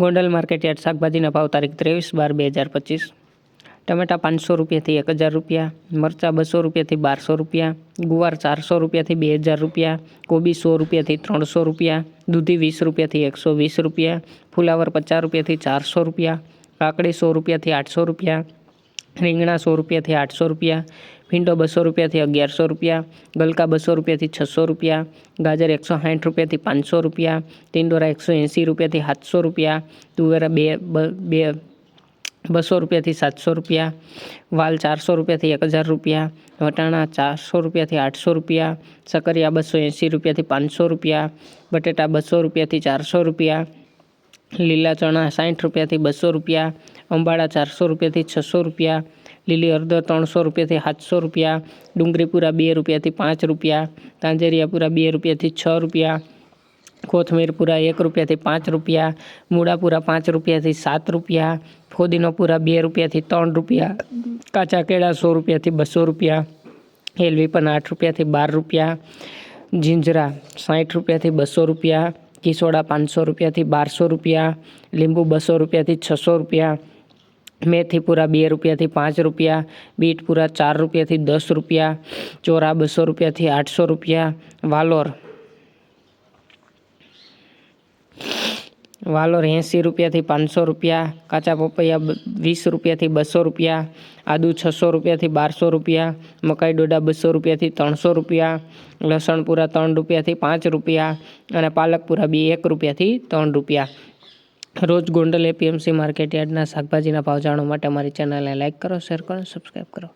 Gondal market yard શાકભાજીના ભાવ તારીખ ત્રેવીસ બાર બે હજાર પચીસ. ટમેટા પાંચસો રૂપિયાથી એક હજાર રૂપિયા, મરચાં બસો રૂપિયાથી બારસો રૂપિયા, ગુવાર ચારસો રૂપિયાથી બે હજાર રૂપિયા, કોબી સો રૂપિયાથી ત્રણસો રૂપિયા, દૂધી વીસ રૂપિયાથી એકસો વીસ રૂપિયા, ફુલાવર પચાસ રૂપિયાથી ચારસો રૂપિયા, કાકડી સો રૂપિયાથી આઠસો રૂપિયા રીંગણા સો રૂપિયાથી આઠસો રૂપિયા ભીંડો બસો રૂપિયાથી અગિયારસો રૂપિયા ગલકા બસો રૂપિયાથી છસો રૂપિયા ગાજર એકસો સાઠ રૂપિયાથી પાંચસો રૂપિયા ટિંડોરા એકસો એંસી રૂપિયાથી સાતસો રૂપિયા તુવેરા બે બ- બે બસો રૂપિયાથી સાતસો રૂપિયા વાલ ચારસો રૂપિયાથી એક હજાર રૂપિયા વટાણા ચારસો રૂપિયાથી આઠસો રૂપિયા સકરિયા બસો એંસી રૂપિયાથી પાંચસો રૂપિયા બટેટા બસો રૂપિયાથી ચારસો રૂપિયા લીલા ચણા સાઠ રૂપિયાથી બસો રૂપિયા અંબાડા ચારસો રૂપિયાથી છસો રૂપિયા લીલી હળદર ત્રણસો રૂપિયાથી સાતસો રૂપિયા ડુંગળીપુરા બે રૂપિયાથી પાંચ રૂપિયા તાંજરિયાપુરા બે રૂપિયાથી છ રૂપિયા કોથમીરપુરા એક રૂપિયાથી પાંચ રૂપિયા મૂળાપુરા પાંચ રૂપિયાથી સાત રૂપિયા ફોદીનોપુરા બે રૂપિયાથી ત્રણ રૂપિયા કાચા કેળા સો રૂપિયાથી બસો રૂપિયા એલવી પણ આઠ રૂપિયાથી બાર રૂપિયા જીંજરા સાઠ રૂપિયાથી બસો રૂપિયા કિસોડા પાંચસો રૂપિયાથી બારસો રૂપિયા, લીંબુ બસો રૂપિયાથી છસો રૂપિયા, મેથીપુરા બે રૂપિયાથી પાંચ રૂપિયા, બીટપુરા ચાર રૂપિયાથી દસ રૂપિયા, ચોરા બસો રૂપિયાથી આઠસો રૂપિયા, વાલોર વાલોર એંસી રૂપિયાથી પાંચસો રૂપિયા, કાચા પપૈયા વીસ રૂપિયાથી બસો રૂપિયા, આદુ છસો રૂપિયાથી બારસો રૂપિયા, મકાઈ ડોડા બસો રૂપિયાથી ત્રણસો રૂપિયા લસણપુરા ત્રણ રૂપિયાથી પાંચ રૂપિયા અને પાલકપુરા બી એક રૂપિયાથી ત્રણ રૂપિયા. રોજ ગોંડલ એપીએમસી માર્કેટ યાર્ડના શાકભાજીના ભાવ જાણવા માટે અમારી ચેનલને લાઇક કરો, શેર કરો સબસ્ક્રાઈબ કરો.